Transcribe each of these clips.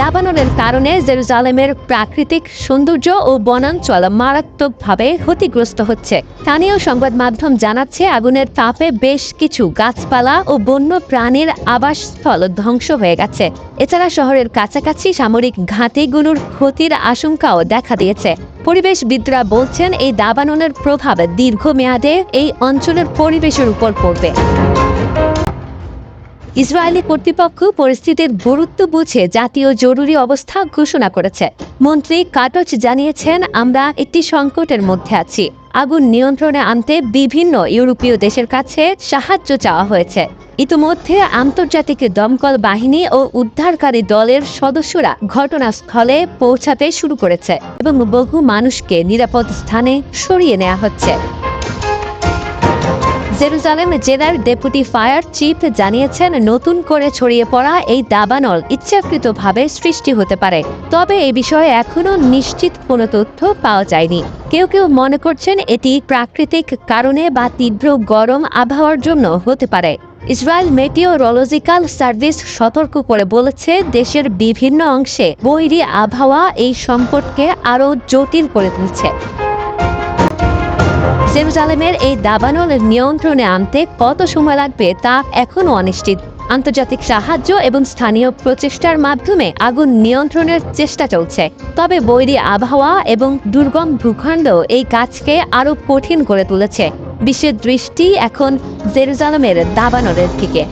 দাবানলের কারণে জেরুজালেমের প্রাকৃতিক সৌন্দর্য ও বনাঞ্চল মারাত্মকভাবে ক্ষতিগ্রস্ত হচ্ছে। স্থানীয় সংবাদ মাধ্যম জানাচ্ছে, আগুনের তাপে বেশ কিছু গাছপালা ও বন্য প্রাণীর আবাসস্থল ধ্বংস হয়ে গেছে। এছাড়া শহরের কাছাকাছি সামরিক ঘাঁটিগুলোর ক্ষতির আশঙ্কাও দেখা দিয়েছে। পরিবেশবিদরা বলছেন, এই দাবানলের প্রভাব দীর্ঘমেয়াদে এই অঞ্চলের পরিবেশের উপর পড়বে। ইসরায়েলি কর্তৃপক্ষ পরিস্থিতির গুরুত্ব বুঝে জাতীয় জরুরি অবস্থা ঘোষণা করেছে। মন্ত্রী কাটচ জানিয়েছেন, আমরা একটি সংকটের মধ্যে আছি। আগুন নিয়ন্ত্রণে আনতে বিভিন্ন ইউরোপীয় দেশের কাছে সাহায্য চাওয়া হয়েছে। ইতিমধ্যে আন্তর্জাতিক দমকল বাহিনী ও উদ্ধারকারী দলের সদস্যরা ঘটনাস্থলে পৌঁছাতে শুরু করেছে এবং বহু মানুষকে নিরাপদ স্থানে সরিয়ে নেওয়া হচ্ছে। জেরুজালেম জেলার ডেপুটি ফায়ার চিফ জানিয়েছেন, নতুন করে ছড়িয়ে পড়া এই দাবানল ইচ্ছাকৃতভাবে সৃষ্টি হতে পারে। তবে এই বিষয়ে এখনও নিশ্চিত কোনো তথ্য পাওয়া যায়নি। কেউ কেউ মনে করছেন এটি প্রাকৃতিক কারণে বা তীব্র গরম আবহাওয়ার জন্য হতে পারে। ইসরায়েল মেটিওরোলজিক্যাল সার্ভিস সতর্ক করে বলেছে, দেশের বিভিন্ন অংশে বৈরী আবহাওয়া এই সংকটকে আরও জটিল করে তুলছে। জেরুজালেমের এই দাবানল নিয়ন্ত্রণে আনতে কত সময় লাগবে তা এখনও অনিশ্চিত। আন্তর্জাতিক সাহায্য এবং স্থানীয় প্রচেষ্টার মাধ্যমে আগুন নিয়ন্ত্রণের চেষ্টা চলছে। তবে বৈরী আবহাওয়া এবং দুর্গম ভূখণ্ড এই কাজকে আরও কঠিন করে তুলেছে। বিশ্বের দৃষ্টি এখন জেরুজালেমের দাবানলের দিকে।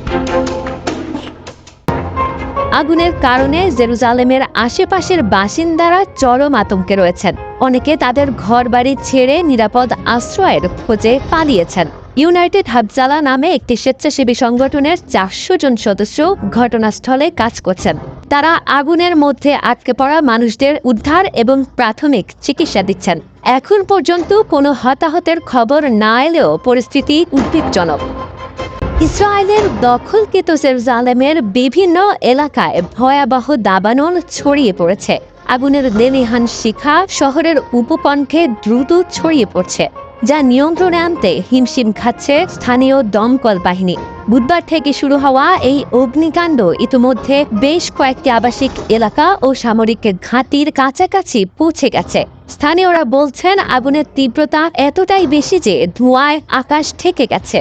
আগুনের কারণে জেরুজালেমের আশেপাশের বাসিন্দারা চরম আতঙ্কে রয়েছেন। অনেকে তাদের ঘরবাড়ি ছেড়ে নিরাপদ আশ্রয়ের খোঁজে পালিয়েছেন। ইউনাইটেড হাবজালা নামে একটি স্বেচ্ছাসেবী সংগঠনের চারশো জন সদস্য ঘটনাস্থলে কাজ করছেন। তারা আগুনের মধ্যে আটকে পড়া মানুষদের উদ্ধার এবং প্রাথমিক চিকিৎসা দিচ্ছেন। এখন পর্যন্ত কোনো হতাহতের খবর না এলেও পরিস্থিতি উদ্বেগজনক। ইসরায়েলের দখলকৃত জেরুজালেমের বিভিন্ন এলাকায় ভয়াবহ দাবানল ছড়িয়ে পড়েছে। আগুনের লেলিহান শিখা শহরের উপকণ্ঠে দ্রুত ছড়িয়ে পড়ছে, যা নিয়ন্ত্রণে আনতে হিমশিম খাচ্ছে স্থানীয় দমকল বাহিনী। বুধবার থেকে শুরু হওয়া এই অগ্নিকাণ্ড ইতিমধ্যে বেশ কয়েকটি আবাসিক এলাকা ও সামরিক ঘাঁটির কাছাকাছি পৌঁছে গেছে। স্থানীয়রা বলছেন, আগুনের তীব্রতা এতটাই বেশি যে ধোঁয়ায় আকাশ ঠেকে গেছে।